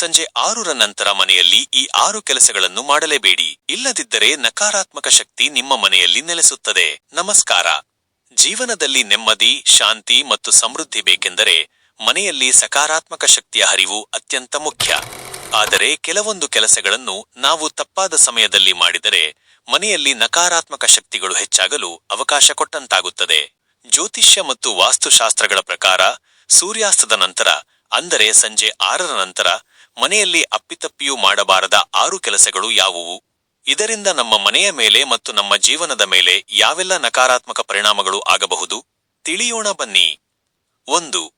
ಸಂಜೆ ಆರರ ನಂತರ ಮನೆಯಲ್ಲಿ ಈ ಆರು ಕೆಲಸಗಳನ್ನು ಮಾಡಲೇಬೇಡಿ. ಇಲ್ಲದಿದ್ದರೆ ನಕಾರಾತ್ಮಕ ಶಕ್ತಿ ನಿಮ್ಮ ಮನೆಯಲ್ಲಿ ನೆಲೆಸುತ್ತದೆ. ನಮಸ್ಕಾರ. ಜೀವನದಲ್ಲಿ ನೆಮ್ಮದಿ, ಶಾಂತಿ ಮತ್ತು ಸಮೃದ್ಧಿ ಬೇಕೆಂದರೆ ಮನೆಯಲ್ಲಿ ಸಕಾರಾತ್ಮಕ ಶಕ್ತಿಯ ಹರಿವು ಅತ್ಯಂತ ಮುಖ್ಯ. ಆದರೆ ಕೆಲವೊಂದು ಕೆಲಸಗಳನ್ನು ನಾವು ತಪ್ಪಾದ ಸಮಯದಲ್ಲಿ ಮಾಡಿದರೆ ಮನೆಯಲ್ಲಿ ನಕಾರಾತ್ಮಕ ಶಕ್ತಿಗಳು ಹೆಚ್ಚಾಗಲು ಅವಕಾಶ ಕೊಟ್ಟಂತಾಗುತ್ತದೆ. ಜ್ಯೋತಿಷ್ಯ ಮತ್ತು ವಾಸ್ತುಶಾಸ್ತ್ರಗಳ ಪ್ರಕಾರ ಸೂರ್ಯಾಸ್ತದ ನಂತರ, ಅಂದರೆ ಸಂಜೆ ಆರರ ನಂತರ ಮನೆಯಲ್ಲಿ ಅಪ್ಪಿತಪ್ಪಿಯೂ ಮಾಡಬಾರದ ಆರು ಕೆಲಸಗಳು ಯಾವುವು? ಇದರಿಂದ ನಮ್ಮ ಮನೆಯ ಮೇಲೆ ಮತ್ತು ನಮ್ಮ ಜೀವನದ ಮೇಲೆ ಯಾವೆಲ್ಲ ನಕಾರಾತ್ಮಕ ಪರಿಣಾಮಗಳು ಆಗಬಹುದು? ತಿಳಿಯೋಣ ಬನ್ನಿ. ಒಂದು,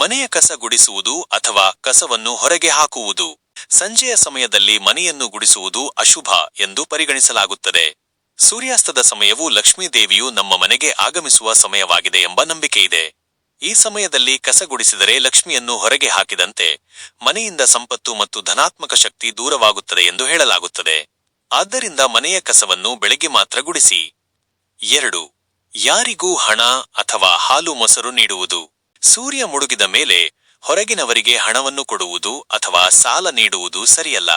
ಮನೆಯ ಕಸ ಗುಡಿಸುವುದು ಅಥವಾ ಕಸವನ್ನು ಹೊರಗೆ ಹಾಕುವುದು. ಸಂಜೆಯ ಸಮಯದಲ್ಲಿ ಮನೆಯನ್ನು ಗುಡಿಸುವುದು ಅಶುಭ ಎಂದು ಪರಿಗಣಿಸಲಾಗುತ್ತದೆ. ಸೂರ್ಯಾಸ್ತದ ಸಮಯವು ಲಕ್ಷ್ಮೀದೇವಿಯು ನಮ್ಮ ಮನೆಗೆ ಆಗಮಿಸುವ ಸಮಯವಾಗಿದೆ ಎಂಬ ನಂಬಿಕೆಯಿದೆ. ಈ ಸಮಯದಲ್ಲಿ ಕಸಗುಡಿಸಿದರೆ ಲಕ್ಷ್ಮಿಯನ್ನು ಹೊರಗೆ ಹಾಕಿದಂತೆ ಮನೆಯಿಂದ ಸಂಪತ್ತು ಮತ್ತು ಧನಾತ್ಮಕ ಶಕ್ತಿ ದೂರವಾಗುತ್ತದೆ ಎಂದು ಹೇಳಲಾಗುತ್ತದೆ. ಆದ್ದರಿಂದ ಮನೆಯ ಕಸವನ್ನು ಬೆಳಗ್ಗೆ ಮಾತ್ರ ಗುಡಿಸಿ. ಎರಡು. ಯಾರಿಗೂ ಹಣ ಅಥವಾ ಹಾಲು ಮೊಸರು ನೀಡುವುದು. ಸೂರ್ಯ ಮುಳುಗಿದ ಮೇಲೆ ಹೊರಗಿನವರಿಗೆ ಹಣವನ್ನು ಕೊಡುವುದು ಅಥವಾ ಸಾಲ ನೀಡುವುದು ಸರಿಯಲ್ಲ.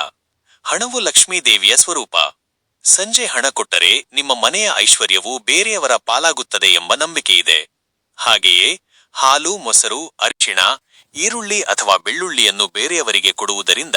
ಹಣವು ಲಕ್ಷ್ಮೀದೇವಿಯ ಸ್ವರೂಪ. ಸಂಜೆ ಹಣ ಕೊಟ್ಟರೆ ನಿಮ್ಮ ಮನೆಯ ಐಶ್ವರ್ಯವು ಬೇರೆಯವರ ಪಾಲಾಗುತ್ತದೆ ಎಂಬ ನಂಬಿಕೆಯಿದೆ. ಹಾಗೆಯೇ ಹಾಲು, ಮೊಸರು, ಅರಿಶಿಣ, ಈರುಳ್ಳಿ ಅಥವಾ ಬೆಳ್ಳುಳ್ಳಿಯನ್ನು ಬೇರೆಯವರಿಗೆ ಕೊಡುವುದರಿಂದ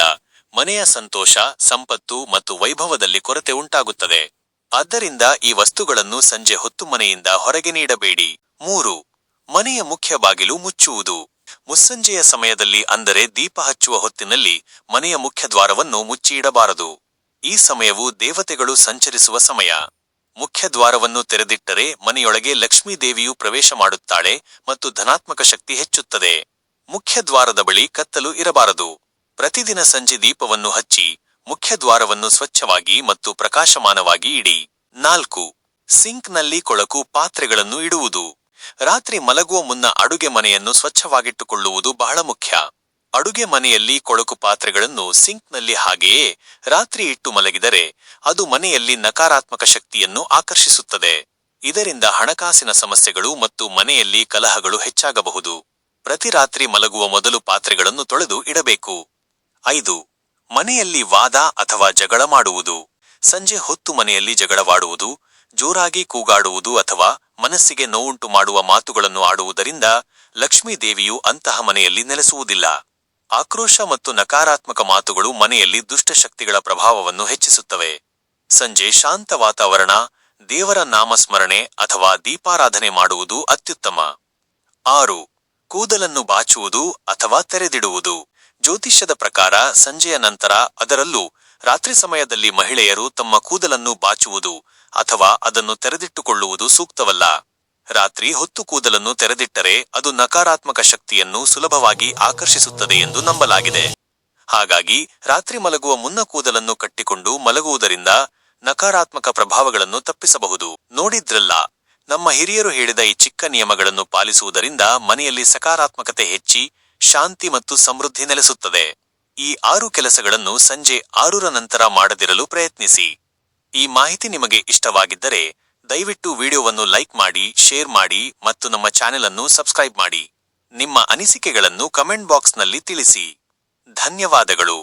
ಮನೆಯ ಸಂತೋಷ, ಸಂಪತ್ತು ಮತ್ತು ವೈಭವದಲ್ಲಿ ಕೊರತೆ ಉಂಟಾಗುತ್ತದೆ. ಆದ್ದರಿಂದ ಈ ವಸ್ತುಗಳನ್ನು ಸಂಜೆ ಹೊತ್ತು ಮನೆಯಿಂದ ಹೊರಗೆ ನೀಡಬೇಡಿ. ಮೂರು, ಮನೆಯ ಮುಖ್ಯ ಬಾಗಿಲು ಮುಚ್ಚುವುದು. ಮುಸ್ಸಂಜೆಯ ಸಮಯದಲ್ಲಿ ಅಂದರೆ ದೀಪ ಹಚ್ಚುವ ಹೊತ್ತಿನಲ್ಲಿ ಮನೆಯ ಮುಖ್ಯ ದ್ವಾರವನ್ನು ಮುಚ್ಚಿ ಇಡಬಾರದು ಈ ಸಮಯವು ದೇವತೆಗಳು ಸಂಚರಿಸುವ ಸಮಯ. ಮುಖ್ಯ ದ್ವಾರವನ್ನು ತೆರೆದಿಟ್ಟರೆ ಮನೆಯೊಳಗೆ ಲಕ್ಷ್ಮೀ ದೇವಿಯು ಪ್ರವೇಶ ಮಾಡುತ್ತಾಳೆ ಮತ್ತು ಧನಾತ್ಮಕ ಶಕ್ತಿ ಹೆಚ್ಚುತ್ತದೆ. ಮುಖ್ಯ ದ್ವಾರದ ಬಳಿ ಕತ್ತಲು ಇರಬಾರದು. ಪ್ರತಿದಿನ ಸಂಜೆ ದೀಪವನ್ನು ಹಚ್ಚಿ, ಮುಖ್ಯ ದ್ವಾರವನ್ನು ಸ್ವಚ್ಛವಾಗಿ ಮತ್ತು ಪ್ರಕಾಶಮಾನವಾಗಿ ಇಡಿ. ನಾಲ್ಕು. ಸಿಂಕ್ನಲ್ಲಿ ಕೊಳಕು ಪಾತ್ರೆಗಳನ್ನು ಇಡುವುದು. ರಾತ್ರಿ ಮಲಗುವ ಮುನ್ನ ಅಡುಗೆ ಮನೆಯನ್ನು ಸ್ವಚ್ಛವಾಗಿಟ್ಟುಕೊಳ್ಳುವುದು ಬಹಳ ಮುಖ್ಯ. ಅಡುಗೆ ಮನೆಯಲ್ಲಿ ಕೊಳಕು ಪಾತ್ರೆಗಳನ್ನು ಸಿಂಕ್ನಲ್ಲಿ ಹಾಗೆಯೇ ರಾತ್ರಿ ಇಟ್ಟು ಮಲಗಿದರೆ ಅದು ಮನೆಯಲ್ಲಿ ನಕಾರಾತ್ಮಕ ಶಕ್ತಿಯನ್ನು ಆಕರ್ಷಿಸುತ್ತದೆ. ಇದರಿಂದ ಹಣಕಾಸಿನ ಸಮಸ್ಯೆಗಳು ಮತ್ತು ಮನೆಯಲ್ಲಿ ಕಲಹಗಳು ಹೆಚ್ಚಾಗಬಹುದು. ಪ್ರತಿ ರಾತ್ರಿ ಮಲಗುವ ಮೊದಲು ಪಾತ್ರೆಗಳನ್ನು ತೊಳೆದು ಇಡಬೇಕು. ಐದು, ಮನೆಯಲ್ಲಿ ವಾದ ಅಥವಾ ಜಗಳ ಮಾಡುವುದು. ಸಂಜೆ ಹೊತ್ತು ಮನೆಯಲ್ಲಿ ಜಗಳವಾಡುವುದು, ಜೋರಾಗಿ ಕೂಗಾಡುವುದು ಅಥವಾ ಮನಸ್ಸಿಗೆ ನೋವುಂಟು ಮಾಡುವ ಮಾತುಗಳನ್ನು ಆಡುವುದರಿಂದ ಲಕ್ಷ್ಮೀದೇವಿಯು ಅಂತಹ ಮನೆಯಲ್ಲಿ ನೆಲೆಸುವುದಿಲ್ಲ. ಆಕ್ರೋಶ ಮತ್ತು ನಕಾರಾತ್ಮಕ ಮಾತುಗಳು ಮನೆಯಲ್ಲಿ ದುಷ್ಟಶಕ್ತಿಗಳ ಪ್ರಭಾವವನ್ನು ಹೆಚ್ಚಿಸುತ್ತವೆ. ಸಂಜೆ ಶಾಂತ ವಾತಾವರಣ, ದೇವರ ನಾಮಸ್ಮರಣೆ ಅಥವಾ ದೀಪಾರಾಧನೆ ಮಾಡುವುದು ಅತ್ಯುತ್ತಮ. ಆರು, ಕೂದಲನ್ನು ಬಾಚುವುದು ಅಥವಾ ತೆರೆದಿಡುವುದು. ಜ್ಯೋತಿಷ್ಯದ ಪ್ರಕಾರ ಸಂಜೆಯ ನಂತರ ಅದರಲ್ಲೂ ರಾತ್ರಿ ಸಮಯದಲ್ಲಿ ಮಹಿಳೆಯರು ತಮ್ಮ ಕೂದಲನ್ನು ಬಾಚುವುದು ಅಥವಾ ಅದನ್ನು ತೆರೆದಿಟ್ಟುಕೊಳ್ಳುವುದು ಸೂಕ್ತವಲ್ಲ. ರಾತ್ರಿ ಹೊತ್ತು ಕೂದಲನ್ನು ತೆರೆದಿಟ್ಟರೆ ಅದು ನಕಾರಾತ್ಮಕ ಶಕ್ತಿಯನ್ನು ಸುಲಭವಾಗಿ ಆಕರ್ಷಿಸುತ್ತದೆ ಎಂದು ನಂಬಲಾಗಿದೆ. ಹಾಗಾಗಿ ರಾತ್ರಿ ಮಲಗುವ ಮುನ್ನ ಕೂದಲನ್ನು ಕಟ್ಟಿಕೊಂಡು ಮಲಗುವುದರಿಂದ ನಕಾರಾತ್ಮಕ ಪ್ರಭಾವಗಳನ್ನು ತಪ್ಪಿಸಬಹುದು. ನೋಡಿದ್ರಲ್ಲ, ನಮ್ಮ ಹಿರಿಯರು ಹೇಳಿದ ಈ ಚಿಕ್ಕ ನಿಯಮಗಳನ್ನು ಪಾಲಿಸುವುದರಿಂದ ಮನೆಯಲ್ಲಿ ಸಕಾರಾತ್ಮಕತೆ ಹೆಚ್ಚಿ ಶಾಂತಿ ಮತ್ತು ಸಮೃದ್ಧಿ ನೆಲೆಸುತ್ತದೆ. ಈ ಆರು ಕೆಲಸಗಳನ್ನು ಸಂಜೆ ಆರರ ನಂತರ ಮಾಡದಿರಲು ಪ್ರಯತ್ನಿಸಿ. ಈ ಮಾಹಿತಿ ನಿಮಗೆ ಇಷ್ಟವಾಗಿದ್ದರೆ ದಯವಿಟ್ಟು ವಿಡಿಯೋವನ್ನು ಲೈಕ್ ಮಾಡಿ, ಶೇರ್ ಮಾಡಿ ಮತ್ತು ನಮ್ಮ ಚಾನೆಲ್ ಅನ್ನು ಸಬ್ಸ್ಕ್ರೈಬ್ ಮಾಡಿ. ನಿಮ್ಮ ಅನಿಸಿಕೆಗಳನ್ನು ಕಮೆಂಟ್ ಬಾಕ್ಸ್ನಲ್ಲಿ ತಿಳಿಸಿ. ಧನ್ಯವಾದಗಳು.